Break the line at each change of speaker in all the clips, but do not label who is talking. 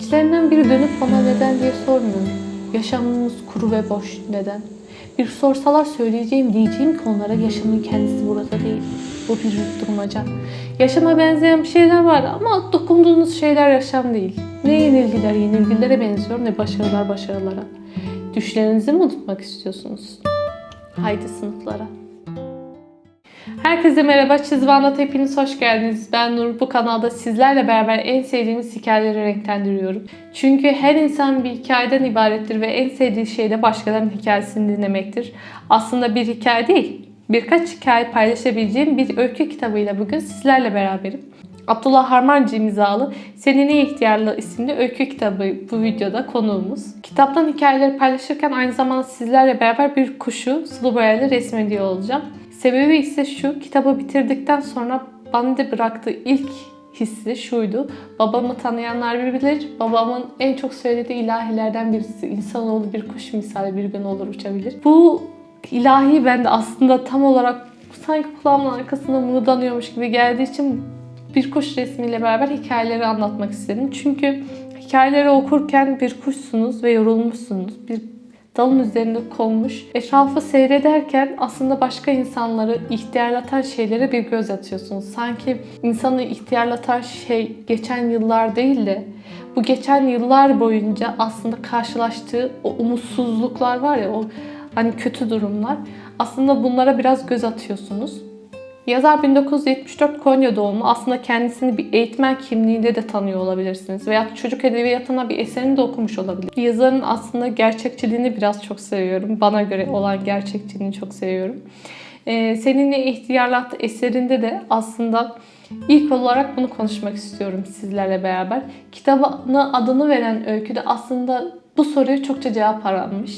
İçlerinden biri dönüp bana neden diye sormuyor. Yaşamımız kuru ve boş neden? Bir sorsalar söyleyeceğim diyeceğim ki onlara yaşamın kendisi burada değil. Bu bir yutturmaca. Yaşama benzeyen bir şeyler var ama dokunduğunuz şeyler yaşam değil. Ne yenilgiler yenilgilere benziyor ne başarılar başarılara. Düşlerinizi mi unutmak istiyorsunuz? Haydi sınıflara. Herkese merhaba, Çizvan'da hepiniz hoş geldiniz. Ben Nur. Bu kanalda sizlerle beraber en sevdiğimiz hikayeleri renklendiriyorum. Çünkü her insan bir hikayeden ibarettir ve en sevdiği şey de başkalarının hikayesini dinlemektir. Aslında bir hikaye değil, birkaç hikaye paylaşabileceğim bir öykü kitabıyla bugün sizlerle beraberim. Abdullah Harmancı imzalı Senin İyi İhtiyarlı isimli öykü kitabı bu videoda konuğumuz. Kitaptan hikayeleri paylaşırken aynı zamanda sizlerle beraber bir kuşu sulu boyayla resmediyor olacağım. Sebebi ise şu, kitabı bitirdikten sonra bana da bıraktığı ilk hissi şuydu. Babamı tanıyanlar bilir. Babamın en çok söylediği ilahilerden birisi. İnsanoğlu bir kuş misali bir gün olur uçabilir. Bu ilahi ben de aslında tam olarak sanki kulağımın arkasında mırıldanıyormuş gibi geldiği için bir kuş resmiyle beraber hikayeleri anlatmak istedim. Çünkü hikayeleri okurken bir kuşsunuz ve yorulmuşsunuz. Bir dalın üzerinde konmuş. Etrafı seyrederken aslında başka insanları ihtiyarlatan şeylere bir göz atıyorsunuz. Sanki insanı ihtiyarlatan şey geçen yıllar değil de bu geçen yıllar boyunca aslında karşılaştığı o umutsuzluklar var ya o hani kötü durumlar. Aslında bunlara biraz göz atıyorsunuz. Yazar 1974 Konya doğumlu. Aslında kendisini bir eğitmen kimliğinde de tanıyor olabilirsiniz. Veya çocuk edebiyatına bir eserini de okumuş olabilir. Yazarın aslında gerçekçiliğini biraz çok seviyorum. Bana göre olan gerçekçiliğini çok seviyorum. Ee, Seninle ihtiyarlat eserinde de aslında ilk olarak bunu konuşmak istiyorum sizlerle beraber. Kitabına adını veren öyküde aslında bu soruya çokça cevap aranmış.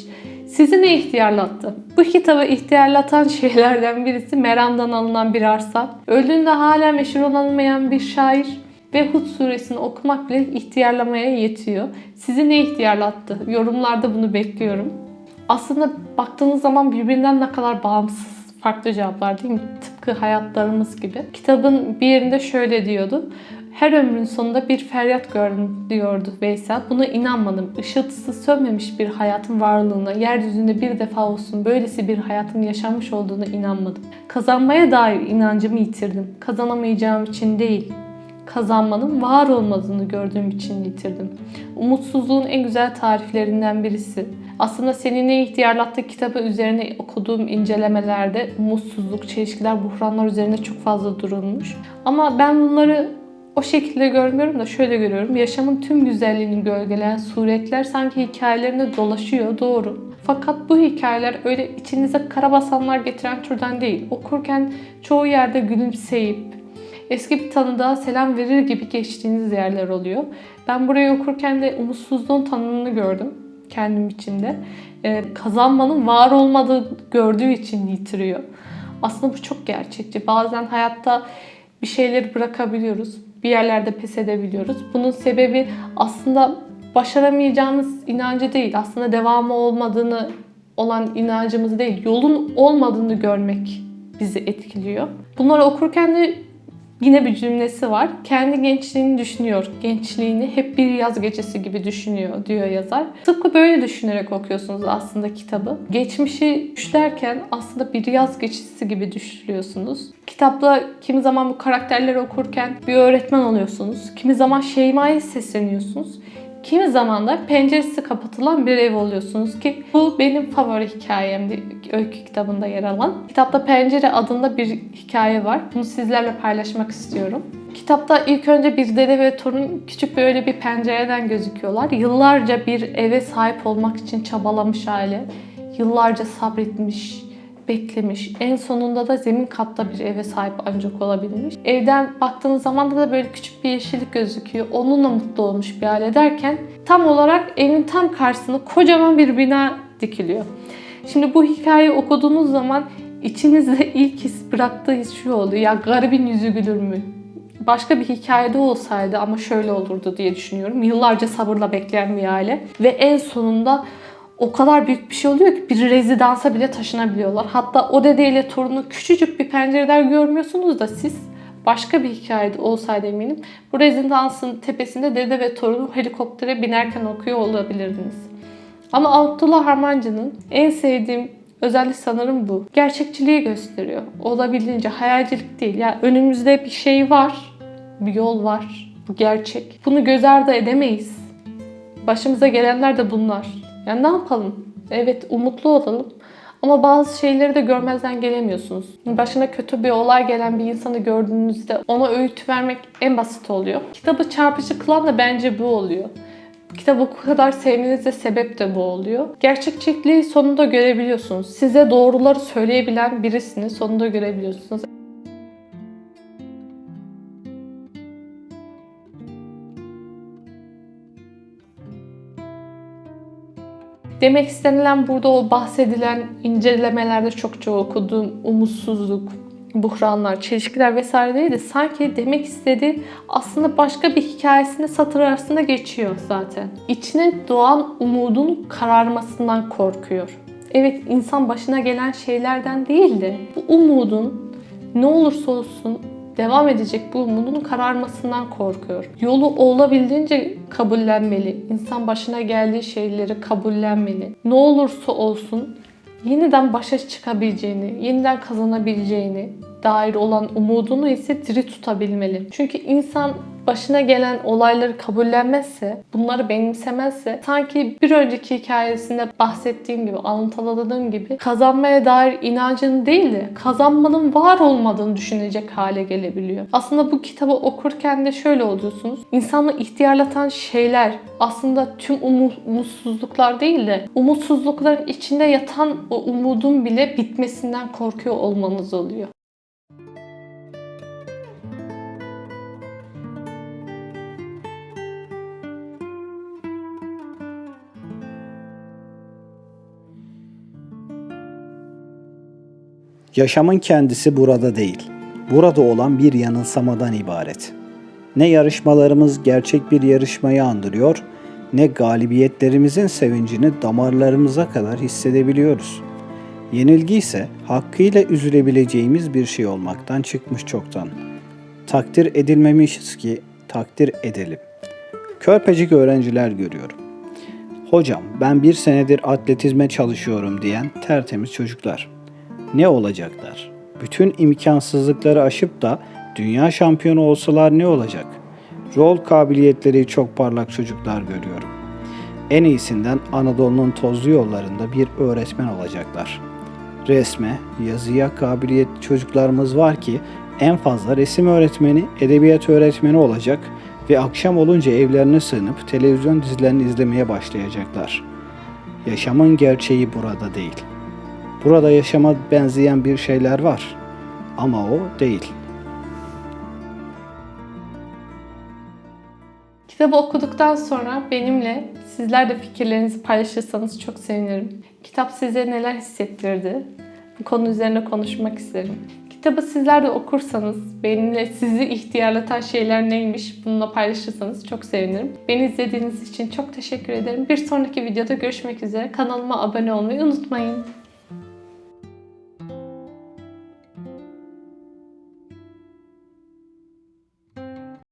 Sizi ne ihtiyarlattı? Bu kitabı ihtiyarlatan şeylerden birisi Meram'dan alınan bir arsa. Öldüğünde hala meşhur olamayan bir şair ve Hud suresini okumak bile ihtiyarlamaya yetiyor. Sizi ne ihtiyarlattı? Yorumlarda bunu bekliyorum. Aslında baktığınız zaman birbirinden ne kadar bağımsız farklı cevaplar değil mi? Tıpkı hayatlarımız gibi. Kitabın bir yerinde şöyle diyordu. Her ömrün sonunda bir feryat gördüm diyordu Veysel. Buna inanmadım. Işıltısı sönmemiş bir hayatın varlığına, yeryüzünde bir defa olsun böylesi bir hayatın yaşanmış olduğuna inanmadım. Kazanmaya dair inancımı yitirdim. Kazanamayacağım için değil, kazanmanın var olmadığını gördüğüm için yitirdim. Umutsuzluğun en güzel tariflerinden birisi. Aslında seninle ihtiyarlattı kitabı üzerine okuduğum incelemelerde umutsuzluk, çelişkiler, buhranlar üzerine çok fazla durulmuş. Ama ben bunları o şekilde görmüyorum da şöyle görüyorum. Yaşamın tüm güzelliğini gölgeleyen suretler sanki hikayelerinde dolaşıyor doğru. Fakat bu hikayeler öyle içinize kara basanlar getiren türden değil. Okurken çoğu yerde gülümseyip eski bir tanıdığa selam verir gibi geçtiğiniz yerler oluyor. Ben burayı okurken de umutsuzluğun tanımını gördüm kendim içinde. Ee, kazanmanın var olmadığı gördüğü için yitiriyor. Aslında bu çok gerçekçi. Bazen hayatta bir şeyleri bırakabiliyoruz. Bir yerlerde pes edebiliyoruz. Bunun sebebi aslında başaramayacağımız inancı değil. Aslında devamı olmadığını olan inancımız değil. Yolun olmadığını görmek bizi etkiliyor. Bunları okurken de Yine bir cümlesi var. Kendi gençliğini düşünüyor. Gençliğini hep bir yaz gecesi gibi düşünüyor diyor yazar. Tıpkı böyle düşünerek okuyorsunuz aslında kitabı. Geçmişi düşlerken aslında bir yaz gecesi gibi düşürüyorsunuz. Kitapta kimi zaman bu karakterleri okurken bir öğretmen oluyorsunuz. Kimi zaman Şeyma'ya sesleniyorsunuz. Kimi zaman da penceresi kapatılan bir ev oluyorsunuz ki bu benim favori hikayemdi öykü kitabında yer alan. Kitapta Pencere adında bir hikaye var. Bunu sizlerle paylaşmak istiyorum. Kitapta ilk önce bir dede ve torun küçük böyle bir pencereden gözüküyorlar. Yıllarca bir eve sahip olmak için çabalamış aile. Yıllarca sabretmiş, beklemiş. En sonunda da zemin katta bir eve sahip ancak olabilmiş. Evden baktığınız zaman da böyle küçük bir yeşillik gözüküyor. Onunla mutlu olmuş bir aile derken tam olarak evin tam karşısında kocaman bir bina dikiliyor. Şimdi bu hikayeyi okuduğunuz zaman içinizde ilk his bıraktığı his şu oluyor. Ya garibin yüzü gülür mü? Başka bir hikayede olsaydı ama şöyle olurdu diye düşünüyorum. Yıllarca sabırla bekleyen bir aile. Ve en sonunda o kadar büyük bir şey oluyor ki bir rezidansa bile taşınabiliyorlar. Hatta o dedeyle torunu küçücük bir pencereden görmüyorsunuz da siz başka bir hikayede olsaydı eminim bu rezidansın tepesinde dede ve torunu helikoptere binerken okuyor olabilirdiniz. Ama Abdullah Harmancı'nın en sevdiğim özellik sanırım bu. Gerçekçiliği gösteriyor. Olabildiğince hayalcilik değil. Ya önümüzde bir şey var, bir yol var. Bu gerçek. Bunu göz ardı edemeyiz. Başımıza gelenler de bunlar. Yani ne yapalım? Evet umutlu olalım. Ama bazı şeyleri de görmezden gelemiyorsunuz. Başına kötü bir olay gelen bir insanı gördüğünüzde ona öğüt vermek en basit oluyor. Kitabı çarpıcı kılan da bence bu oluyor. Kitabı bu kadar sevmenize sebep de bu oluyor. Gerçekçiliği sonunda görebiliyorsunuz. Size doğruları söyleyebilen birisini sonunda görebiliyorsunuz. Demek istenilen burada o bahsedilen incelemelerde çokça okuduğum umutsuzluk, buhranlar, çelişkiler vesaire değil de sanki demek istediği aslında başka bir hikayesinde satır arasında geçiyor zaten. İçine doğan umudun kararmasından korkuyor. Evet insan başına gelen şeylerden değil de bu umudun ne olursa olsun devam edecek bu umudun kararmasından korkuyor. Yolu olabildiğince kabullenmeli. İnsan başına geldiği şeyleri kabullenmeli. Ne olursa olsun yeniden başa çıkabileceğini, yeniden kazanabileceğini dair olan umudunu ise diri tutabilmeli. Çünkü insan başına gelen olayları kabullenmezse, bunları benimsemezse sanki bir önceki hikayesinde bahsettiğim gibi, alıntıladığım gibi kazanmaya dair inancını değil de kazanmanın var olmadığını düşünecek hale gelebiliyor. Aslında bu kitabı okurken de şöyle oluyorsunuz. İnsanı ihtiyarlatan şeyler aslında tüm umu- umutsuzluklar değil de umutsuzlukların içinde yatan o umudun bile bitmesinden korkuyor olmanız oluyor.
Yaşamın kendisi burada değil. Burada olan bir yanılsamadan ibaret. Ne yarışmalarımız gerçek bir yarışmayı andırıyor, ne galibiyetlerimizin sevincini damarlarımıza kadar hissedebiliyoruz. Yenilgi ise hakkıyla üzülebileceğimiz bir şey olmaktan çıkmış çoktan. Takdir edilmemişiz ki takdir edelim. Körpecik öğrenciler görüyorum. Hocam ben bir senedir atletizme çalışıyorum diyen tertemiz çocuklar ne olacaklar? Bütün imkansızlıkları aşıp da dünya şampiyonu olsalar ne olacak? Rol kabiliyetleri çok parlak çocuklar görüyorum. En iyisinden Anadolu'nun tozlu yollarında bir öğretmen olacaklar. Resme, yazıya kabiliyetli çocuklarımız var ki en fazla resim öğretmeni, edebiyat öğretmeni olacak ve akşam olunca evlerine sığınıp televizyon dizilerini izlemeye başlayacaklar. Yaşamın gerçeği burada değil. Burada yaşama benzeyen bir şeyler var. Ama o değil.
Kitabı okuduktan sonra benimle sizler de fikirlerinizi paylaşırsanız çok sevinirim. Kitap size neler hissettirdi? Bu konu üzerine konuşmak isterim. Kitabı sizler de okursanız, benimle sizi ihtiyarlatan şeyler neymiş bununla paylaşırsanız çok sevinirim. Beni izlediğiniz için çok teşekkür ederim. Bir sonraki videoda görüşmek üzere. Kanalıma abone olmayı unutmayın.